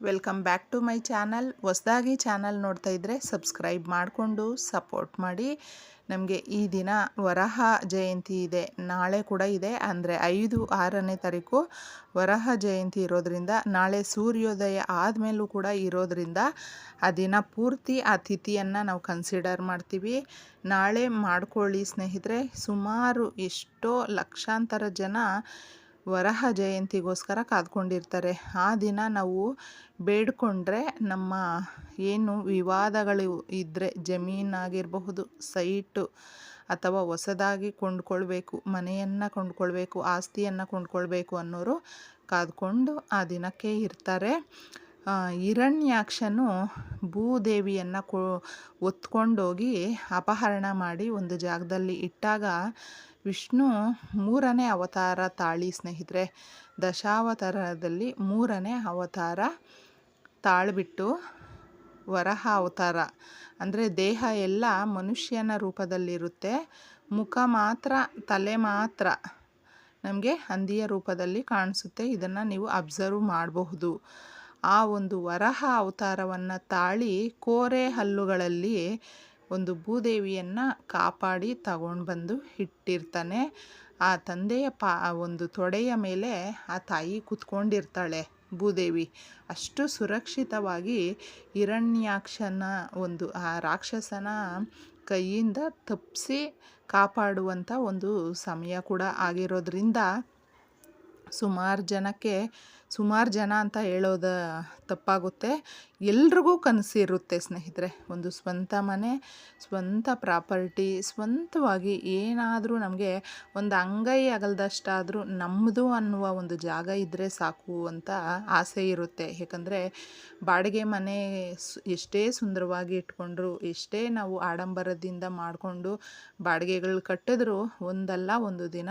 Welcome back to my channel ಹೊಸದಾಗಿ channel ನೋಡ್ತಾ ಇದ್ದರೆ ಸಬ್ಸ್ಕ್ರೈಬ್ ಮಾಡಿಕೊಂಡು ಸಪೋರ್ಟ್ ಮಾಡಿ. ನಮಗೆ ಈ ದಿನ ವರಹ ಜಯಂತಿ ಇದೆ. ನಾಳೆ ಕೂಡ ಇದೆ. ಅಂದರೆ ಐದು, ಆರನೇ ತಾರೀಕು ವರಹ ಜಯಂತಿ ಇರೋದರಿಂದ, ನಾಳೆ ಸೂರ್ಯೋದಯ ಆದಮೇಲೂ ಕೂಡ ಇರೋದರಿಂದ ಆ ದಿನ ಪೂರ್ತಿ ಆ ತಿಥಿಯನ್ನು ನಾವು ಕನ್ಸಿಡರ್ ಮಾಡ್ತೀವಿ. ನಾಳೆ ಮಾಡ್ಕೊಳ್ಳಿ ಸ್ನೇಹಿತರೆ. ಸುಮಾರು ಎಷ್ಟೋ ಲಕ್ಷಾಂತರ ಜನ ವರಹ ಜಯಂತಿಗೋಸ್ಕರ ಕಾದ್ಕೊಂಡಿರ್ತಾರೆ. ಆ ದಿನ ನಾವು ಬೇಡ್ಕೊಂಡ್ರೆ ನಮ್ಮ ಏನು ವಿವಾದಗಳು ಇದ್ದರೆ ಜಮೀನಾಗಿರಬಹುದು, ಸೈಟು ಅಥವಾ ಹೊಸದಾಗಿ ಕೊಂಡ್ಕೊಳ್ಬೇಕು, ಮನೆಯನ್ನು ಕೊಂಡ್ಕೊಳ್ಬೇಕು, ಆಸ್ತಿಯನ್ನು ಕೊಂಡ್ಕೊಳ್ಬೇಕು ಅನ್ನೋರು ಕಾದ್ಕೊಂಡು ಆ ದಿನಕ್ಕೆ ಇರ್ತಾರೆ. ಹಿರಣ್ಯಾಕ್ಷನು ಭೂದೇವಿಯನ್ನು ಕೊ, ಹೊತ್ಕೊಂಡೋಗಿ ಅಪಹರಣ ಮಾಡಿ ಒಂದು ಜಾಗದಲ್ಲಿ ಇಟ್ಟಾಗ ವಿಷ್ಣು ಮೂರನೇ ಅವತಾರ ತಾಳಿ ಸ್ನೇಹಿತರೆ. ದಶಾವತಾರದಲ್ಲಿ ಮೂರನೇ ಅವತಾರ ತಾಳ್ಬಿಟ್ಟು ವರಹ ಅವತಾರ. ಅಂದರೆ ದೇಹ ಎಲ್ಲ ಮನುಷ್ಯನ ರೂಪದಲ್ಲಿರುತ್ತೆ. ಮುಖ ಮಾತ್ರ, ತಲೆ ಮಾತ್ರ ನಮಗೆ ಹಂದಿಯ ರೂಪದಲ್ಲಿ ಕಾಣಿಸುತ್ತೆ. ಇದನ್ನು ನೀವು ಅಬ್ಸರ್ವ್ ಮಾಡಬಹುದು. ಆ ಒಂದು ವರಹ ಅವತಾರವನ್ನು ತಾಳಿ ಕೋರೆ ಹಲ್ಲುಗಳಲ್ಲಿ ಒಂದು ಭೂದೇವಿಯನ್ನು ಕಾಪಾಡಿ ತಗೊಂಡು ಬಂದು ಇಟ್ಟಿರ್ತಾನೆ. ಆ ತಂದೆಯ ಪಾ ಒಂದು ತೊಡೆಯ ಮೇಲೆ ಆ ತಾಯಿ ಕುತ್ಕೊಂಡಿರ್ತಾಳೆ ಭೂದೇವಿ. ಅಷ್ಟು ಸುರಕ್ಷಿತವಾಗಿ ಹಿರಣ್ಯಾಕ್ಷನ ಒಂದು, ಆ ರಾಕ್ಷಸನ ಕೈಯಿಂದ ತಪ್ಪಿಸಿ ಕಾಪಾಡುವಂಥ ಒಂದು ಸಮಯ ಕೂಡ ಆಗಿರೋದ್ರಿಂದ ಸುಮಾರು ಜನಕ್ಕೆ ಸುಮಾರು ಜನ ಅಂತ ಹೇಳೋದು ತಪ್ಪಾಗುತ್ತೆ. ಎಲ್ರಿಗೂ ಕನಸಿರುತ್ತೆ ಸ್ನೇಹಿತರೆ. ಒಂದು ಸ್ವಂತ ಮನೆ, ಸ್ವಂತ ಪ್ರಾಪರ್ಟಿ, ಸ್ವಂತವಾಗಿ ಏನಾದರೂ ನಮಗೆ ಒಂದು ಅಂಗೈ ಅಗಲ್ದಷ್ಟಾದರೂ ನಮ್ಮದು ಅನ್ನುವ ಒಂದು ಜಾಗ ಇದ್ದರೆ ಸಾಕು ಅಂತ ಆಸೆ ಇರುತ್ತೆ. ಯಾಕಂದರೆ ಬಾಡಿಗೆ ಮನೆ ಎಷ್ಟೇ ಸುಂದರವಾಗಿ ಇಟ್ಕೊಂಡ್ರು, ಎಷ್ಟೇ ನಾವು ಆಡಂಬರದಿಂದ ಮಾಡಿಕೊಂಡು ಬಾಡಿಗೆಗಳು ಕಟ್ಟಿದ್ರು ಒಂದಲ್ಲ ಒಂದು ದಿನ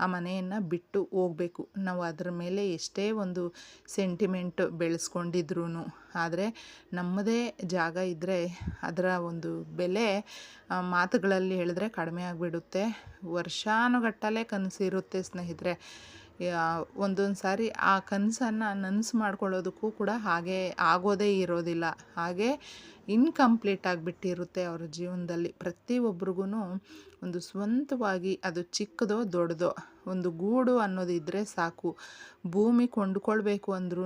ಆ ಮನೆಯನ್ನು ಬಿಟ್ಟು ಹೋಗಬೇಕು. ನಾವು ಅದರ ಮೇಲೆ ಎಷ್ಟೇ ಒಂದು ಸೆಂಟಿಮೆಂಟ್ ಬೆಳೆಸ್ಕೊಂಡಿದ್ರು ಆದರೆ ನಮ್ಮದೇ ಜಾಗ ಇದ್ದರೆ ಅದರ ಒಂದು ಬೆಲೆ ಮಾತುಗಳಲ್ಲಿ ಹೇಳಿದ್ರೆ ಕಡಿಮೆ ಆಗಿಬಿಡುತ್ತೆ. ವರ್ಷಾನುಗಟ್ಟಲೆ ಕನಸಿರುತ್ತೆ ಸ್ನೇಹಿತರೆ. ಒಂದೊಂದು ಸಾರಿ ಆ ಕನಸನ್ನು ನನಸು ಮಾಡ್ಕೊಳ್ಳೋದಕ್ಕೂ ಕೂಡ ಹಾಗೆ ಆಗೋದೇ ಇರೋದಿಲ್ಲ. ಹಾಗೆ ಇನ್ಕಂಪ್ಲೀಟ್ ಆಗಿಬಿಟ್ಟಿರುತ್ತೆ ಅವ್ರ ಜೀವನದಲ್ಲಿ. ಪ್ರತಿಯೊಬ್ರಿಗೂ ಒಂದು ಸ್ವಂತವಾಗಿ ಅದು ಚಿಕ್ಕದೋ ದೊಡ್ಡದೋ, ಒಂದು ಗೂಡು ಅನ್ನೋದಿದ್ದರೆ ಸಾಕು. ಭೂಮಿ ಕೊಂಡ್ಕೊಳ್ಬೇಕು ಅಂದ್ರೂ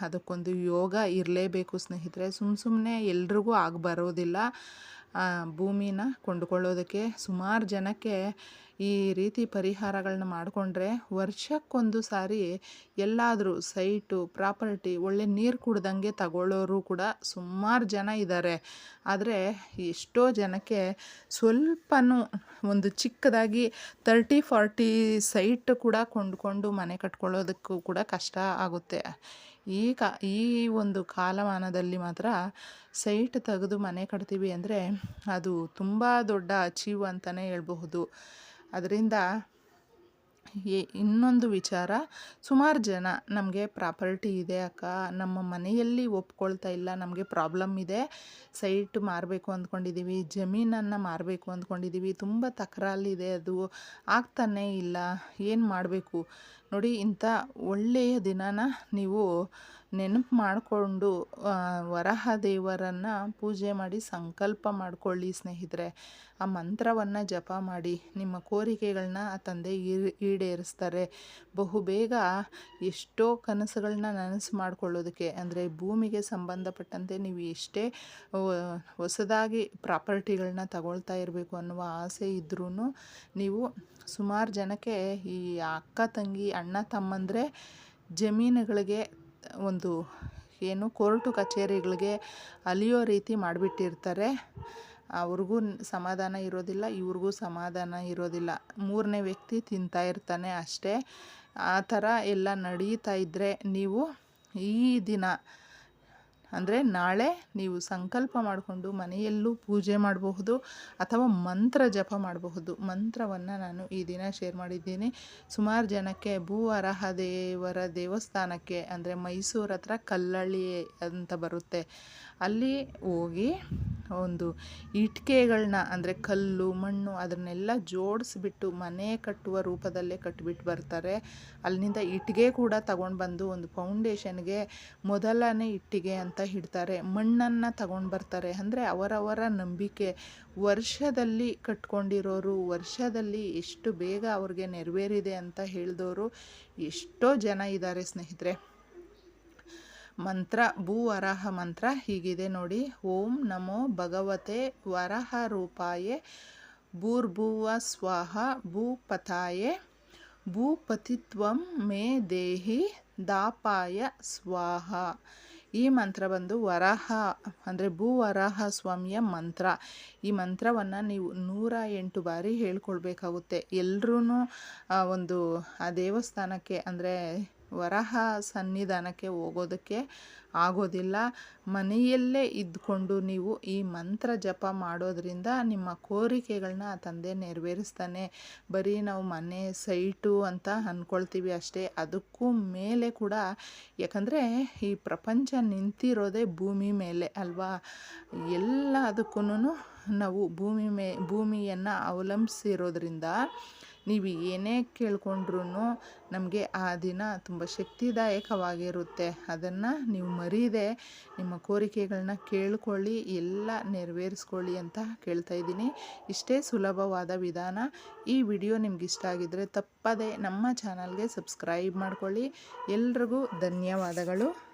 ಅದಕ್ಕೊಂದು ಯೋಗ ಇರಲೇಬೇಕು ಸ್ನೇಹಿತರೆ. ಸುಮ್ಮ ಸುಮ್ಮನೆ ಎಲ್ರಿಗೂ ಆಗಿ ಬರೋದಿಲ್ಲ ಭೂಮಿನ ಕೊಂಡ್ಕೊಳ್ಳೋದಕ್ಕೆ ಸುಮಾರು ಜನಕ್ಕೆ ಈ ರೀತಿ ಪರಿಹಾರಗಳನ್ನ ಮಾಡಿಕೊಂಡ್ರೆ ವರ್ಷಕ್ಕೊಂದು ಸಾರಿ ಎಲ್ಲಾದರೂ ಸೈಟು, ಪ್ರಾಪರ್ಟಿ, ಒಳ್ಳೆ ನೀರು ಕುಡ್ದಂಗೆ ತಗೊಳ್ಳೋರು ಕೂಡ ಸುಮಾರು ಜನ ಇದ್ದಾರೆ ಆದರೆ ಎಷ್ಟೋ ಜನಕ್ಕೆ ಸ್ವಲ್ಪನೂ ಒಂದು ಚಿಕ್ಕದಾಗಿ ತರ್ಟಿ, ಫಾರ್ಟಿ ಸೈಟ್ ಕೂಡ ಕೊಂಡ್ಕೊಂಡು ಮನೆ ಕಟ್ಕೊಳ್ಳೋದಕ್ಕೂ ಕೂಡ ಕಷ್ಟ ಆಗುತ್ತೆ. ಈ ಕಾ, ಈ ಒಂದು ಕಾಲಮಾನದಲ್ಲಿ ಮಾತ್ರ ಸೈಟ್ ತೆಗೆದು ಮನೆ ಕಟ್ತೀವಿ ಅಂದರೆ ಅದು ತುಂಬ ದೊಡ್ಡ ಅಚೀವ್ ಅಂತಲೇ ಹೇಳ್ಬಹುದು. ಅದರಿಂದ ಇನ್ನೊಂದು ವಿಚಾರ, ಸುಮಾರು ಜನ ನಮಗೆ ಪ್ರಾಪರ್ಟಿ ಇದೆ ಅಕ್ಕ, ನಮ್ಮ ಮನೆಯಲ್ಲಿ ಒಪ್ಕೊಳ್ತಾ ಇಲ್ಲ, ನಮಗೆ ಪ್ರಾಬ್ಲಮ್ ಇದೆ, ಸೈಟ್ ಮಾರಬೇಕು ಅಂದ್ಕೊಂಡಿದ್ದೀವಿ ಜಮೀನನ್ನು ಮಾರಬೇಕು ಅಂದ್ಕೊಂಡಿದ್ದೀವಿ ತುಂಬ ತಕರಾಲಿದೆ ಅದು ಆಗ್ತಾನೇ ಇಲ್ಲ, ಏನು ಮಾಡಬೇಕು? ನೋಡಿ, ಇಂಥ ಒಳ್ಳೆಯ ದಿನನ ನೀವು ನೆನಪು ಮಾಡಿಕೊಂಡು ವರಹ ದೇವರನ್ನು ಪೂಜೆ ಮಾಡಿ ಸಂಕಲ್ಪ ಮಾಡಿಕೊಳ್ಳಿ ಸ್ನೇಹಿತರೆ. ಆ ಮಂತ್ರವನ್ನು ಜಪ ಮಾಡಿ, ನಿಮ್ಮ ಕೋರಿಕೆಗಳನ್ನ ಆ ತಂದೆ ಈಡೇರಿಸ್ತಾರೆ. ಬಹುಬೇಗ ಎಷ್ಟೋ ಕನಸುಗಳನ್ನ ನನಸು ಮಾಡಿಕೊಳ್ಳೋದಕ್ಕೆ, ಅಂದರೆ ಭೂಮಿಗೆ ಸಂಬಂಧಪಟ್ಟಂತೆ ನೀವು ಎಷ್ಟೇ ಹೊಸದಾಗಿ ಪ್ರಾಪರ್ಟಿಗಳನ್ನ ತಗೊಳ್ತಾ ಇರಬೇಕು ಅನ್ನುವ ಆಸೆ ಇದ್ರೂ ನೀವು ಸುಮಾರು ಜನಕ್ಕೆ ಈ ಅಕ್ಕ ತಂಗಿ ಅಣ್ಣ ತಮ್ಮಂದರೆ ಜಮೀನುಗಳಿಗೆ ಒಂದು ಏನು ಕೋರ್ಟು ಕಚೇರಿಗಳಿಗೆ ಅಲಿಯೋ ರೀತಿ ಮಾಡಿಬಿಟ್ಟಿರ್ತಾರೆ. ಅವ್ರಿಗೂ ಸಮಾಧಾನ ಇರೋದಿಲ್ಲ, ಇವ್ರಿಗೂ ಸಮಾಧಾನ ಇರೋದಿಲ್ಲ. ಮೂರನೇ ವ್ಯಕ್ತಿ ತಿಂತಾ ಇರ್ತಾನೆ ಅಷ್ಟೇ. ಆ ಥರ ಎಲ್ಲ ನಡೀತಾ ಇದ್ದರೆ ನೀವು ಈ ದಿನ ಅಂದರೆ ನಾಳೆ ನೀವು ಸಂಕಲ್ಪ ಮಾಡಿಕೊಂಡು ಮನೆಯಲ್ಲೂ ಪೂಜೆ ಮಾಡಬಹುದು ಅಥವಾ ಮಂತ್ರ ಜಪ ಮಾಡಬಹುದು. ಮಂತ್ರವನ್ನು ನಾನು ಈ ದಿನ ಶೇರ್ ಮಾಡಿದ್ದೀನಿ. ಸುಮಾರು ಜನಕ್ಕೆ ಭೂ ಅರಹ ದೇವರ ದೇವಸ್ಥಾನಕ್ಕೆ ಅಂದರೆ ಮೈಸೂರು ಹತ್ರ ಕಲ್ಲಳ್ಳಿ ಅಂತ ಬರುತ್ತೆ. ಅಲ್ಲಿ ಹೋಗಿ ಒಂದು ಇಟ್ಕೆಗಳನ್ನ ಅಂದರೆ ಕಲ್ಲು, ಮಣ್ಣು ಅದನ್ನೆಲ್ಲ ಜೋಡಿಸ್ಬಿಟ್ಟು ಮನೆ ಕಟ್ಟುವ ರೂಪದಲ್ಲೇ ಕಟ್ಟಿಬಿಟ್ಟು ಬರ್ತಾರೆ. ಅಲ್ಲಿಂದ ಇಟ್ಟಿಗೆ ಕೂಡ ತಗೊಂಡು ಬಂದು ಒಂದು ಫೌಂಡೇಶನ್ಗೆ ಮೊದಲನೇ ಇಟ್ಟಿಗೆ ಅಂತ ಇಡ್ತಾರೆ ಮಣ್ಣನ್ನು ತಗೊಂಡು ಬರ್ತಾರೆ. ಅಂದರೆ ಅವರವರ ನಂಬಿಕೆ. ವರ್ಷದಲ್ಲಿ ಕಟ್ಕೊಂಡಿರೋರು, ವರ್ಷದಲ್ಲಿ ಎಷ್ಟು ಬೇಗ ಅವ್ರಿಗೆ ನೆರವೇರಿದೆ ಅಂತ ಹೇಳಿದವರು ಎಷ್ಟೋ ಜನ ಇದ್ದಾರೆ ಸ್ನೇಹಿತರೆ. ಮಂತ್ರ, ಭೂ ವರಾಹ ಮಂತ್ರ ಹೀಗಿದೆ ನೋಡಿ. ಓಂ ನಮೋ ಭಗವತೆ ವರಹ ರೂಪಾಯೆ ಭೂರ್ಭುವ ಸ್ವಾಹ ಭೂಪತಾಯೆ ಭೂಪತಿತ್ವಂ ಮೇ ದೇಹಿ ದಾಪಾಯ ಸ್ವಾಹ. ಈ ಮಂತ್ರ ಬಂದು ವರಾಹ, ಅಂದರೆ ಭೂ ವರಾಹ ಸ್ವಾಮಿಯ ಮಂತ್ರ. ಈ ಮಂತ್ರವನ್ನು ನೀವು ನೂರ ಎಂಟು ಬಾರಿ ಹೇಳ್ಕೊಳ್ಬೇಕಾಗುತ್ತೆ. ಎಲ್ಲರೂ ಒಂದು, ಆ ದೇವಸ್ಥಾನಕ್ಕೆ, ಅಂದರೆ ವರಹ ಸನ್ನಿಧಾನಕ್ಕೆ ಹೋಗೋದಕ್ಕೆ ಆಗೋದಿಲ್ಲ. ಮನೆಯಲ್ಲೇ ಇದ್ಕೊಂಡು ನೀವು ಈ ಮಂತ್ರ ಜಪ ಮಾಡೋದ್ರಿಂದ ನಿಮ್ಮ ಕೋರಿಕೆಗಳನ್ನ ತಂದೆ ನೆರವೇರಿಸ್ತಾನೆ. ಬರೀ ನಾವು ಮನೆ ಸೈಟು ಅಂತ ಅಂದ್ಕೊಳ್ತೀವಿ ಅಷ್ಟೇ. ಅದಕ್ಕೂ ಮೇಲೆ ಕೂಡ ಯಾಕಂದರೆ ಈ ಪ್ರಪಂಚ ನಿಂತಿರೋದೇ ಭೂಮಿ ಮೇಲೆ ಅಲ್ವಾ? ಎಲ್ಲ ಅದಕ್ಕೂ ನಾವು ಭೂಮಿ ಮೇ, ಭೂಮಿಯನ್ನು ಅವಲಂಬಿಸಿರೋದ್ರಿಂದ ನೀವು ಏನೇ ಕೇಳ್ಕೊಂಡ್ರೂ ನಮಗೆ ಆ ದಿನ ತುಂಬ ಶಕ್ತಿದಾಯಕವಾಗಿರುತ್ತೆ. ಅದನ್ನು ನೀವು ಮರೀದೆ ನಿಮ್ಮ ಕೋರಿಕೆಗಳನ್ನ ಕೇಳ್ಕೊಳ್ಳಿ, ಎಲ್ಲ ನೆರವೇರಿಸ್ಕೊಳ್ಳಿ ಅಂತ ಕೇಳ್ತಾ ಇದ್ದೀನಿ. ಇಷ್ಟೇ ಸುಲಭವಾದ ವಿಧಾನ. ಈ ವಿಡಿಯೋ ನಿಮ್ಗೆ ಇಷ್ಟ ಆಗಿದ್ದರೆ ತಪ್ಪದೇ ನಮ್ಮ ಚಾನಲ್ಗೆ ಸಬ್ಸ್ಕ್ರೈಬ್ ಮಾಡ್ಕೊಳ್ಳಿ. ಎಲ್ರಿಗೂ ಧನ್ಯವಾದಗಳು.